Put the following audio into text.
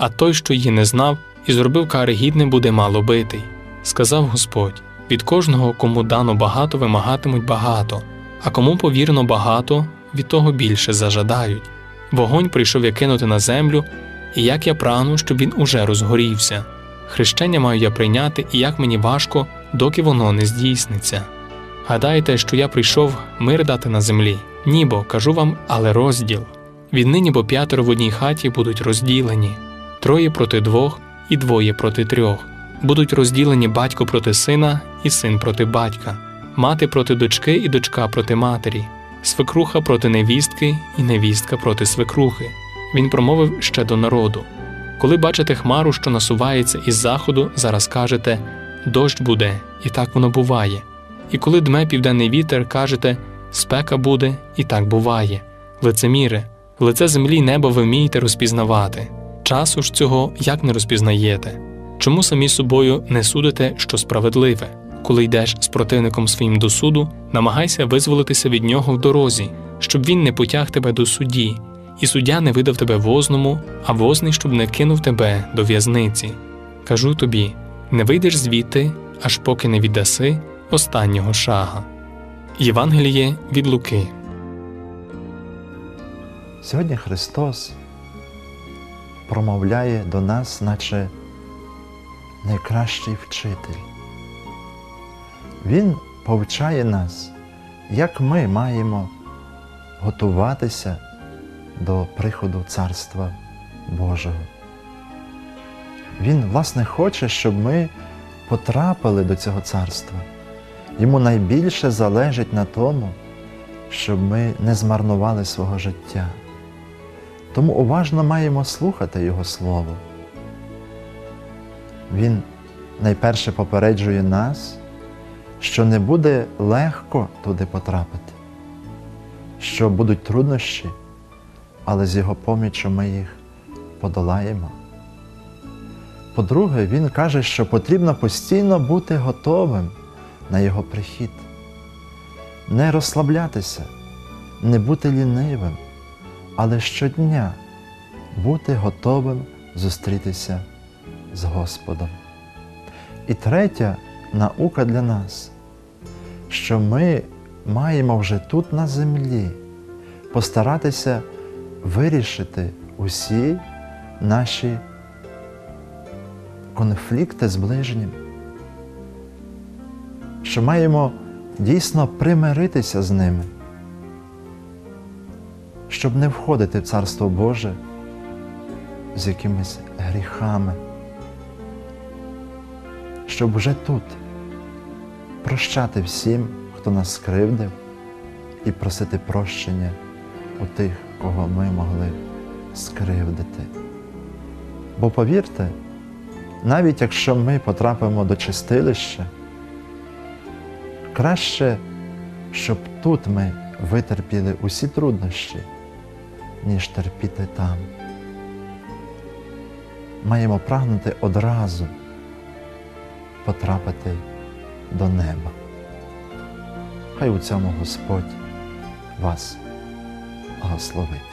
а той, що її не знав, і зробив кари гідним, буде мало битий. Сказав Господь: від кожного, кому дано багато, вимагатимуть багато, а кому повірено багато, від того більше зажадають. Вогонь прийшов я кинути на землю, і як я прагну, щоб він уже розгорівся. Хрещення маю я прийняти, і як мені важко, доки воно не здійсниться. Гадаєте, що я прийшов мир дати на землі? Ні, бо кажу вам, але розділ. Віднині бо п'ятеро в одній хаті будуть розділені, троє проти двох і двоє проти трьох. Будуть розділені батько проти сина і син проти батька, мати проти дочки і дочка проти матері, свекруха проти невістки і невістка проти свекрухи. Він промовив ще до народу. Коли бачите хмару, що насувається із заходу, зараз кажете дощ буде, і так воно буває. І коли дме південний вітер, кажете спека буде, і так буває. Лицеміре, лице землі й неба ви вмієте розпізнавати. Часу ж цього як не розпізнаєте? Чому самі собою не судите, що справедливе? Коли йдеш з противником своїм до суду, намагайся визволитися від нього в дорозі, щоб він не потяг тебе до судді, і суддя не видав тебе возному, а возний, щоб не кинув тебе до в'язниці. Кажу тобі: не вийдеш звідти, аж поки не віддаси останнього шага. Євангеліє від Луки. Сьогодні Христос промовляє до нас, наче найкращий вчитель. Він повчає нас, як ми маємо готуватися до приходу Царства Божого. Він, власне, хоче, щоб ми потрапили до цього царства. Йому найбільше залежить на тому, щоб ми не змарнували свого життя. Тому уважно маємо слухати Його Слово. Він найперше попереджує нас, що не буде легко туди потрапити, що будуть труднощі, але з Його поміччю ми їх подолаємо. По-друге, Він каже, що потрібно постійно бути готовим на Його прихід, не розслаблятися, не бути лінивим, але щодня бути готовим зустрітися з Господом. І третя наука для нас, що ми маємо вже тут на землі постаратися вирішити усі наші конфлікти з ближнім, що маємо дійсно примиритися з ними, щоб не входити в Царство Боже з якимись гріхами, щоб вже тут прощати всім, хто нас скривдив, і просити прощення у тих, кого ми могли скривдити. Бо повірте, навіть якщо ми потрапимо до чистилища, краще, щоб тут ми витерпіли усі труднощі, ніж терпіти там. Маємо прагнути одразу потрапити до неба. Хай у цьому Господь вас благословить.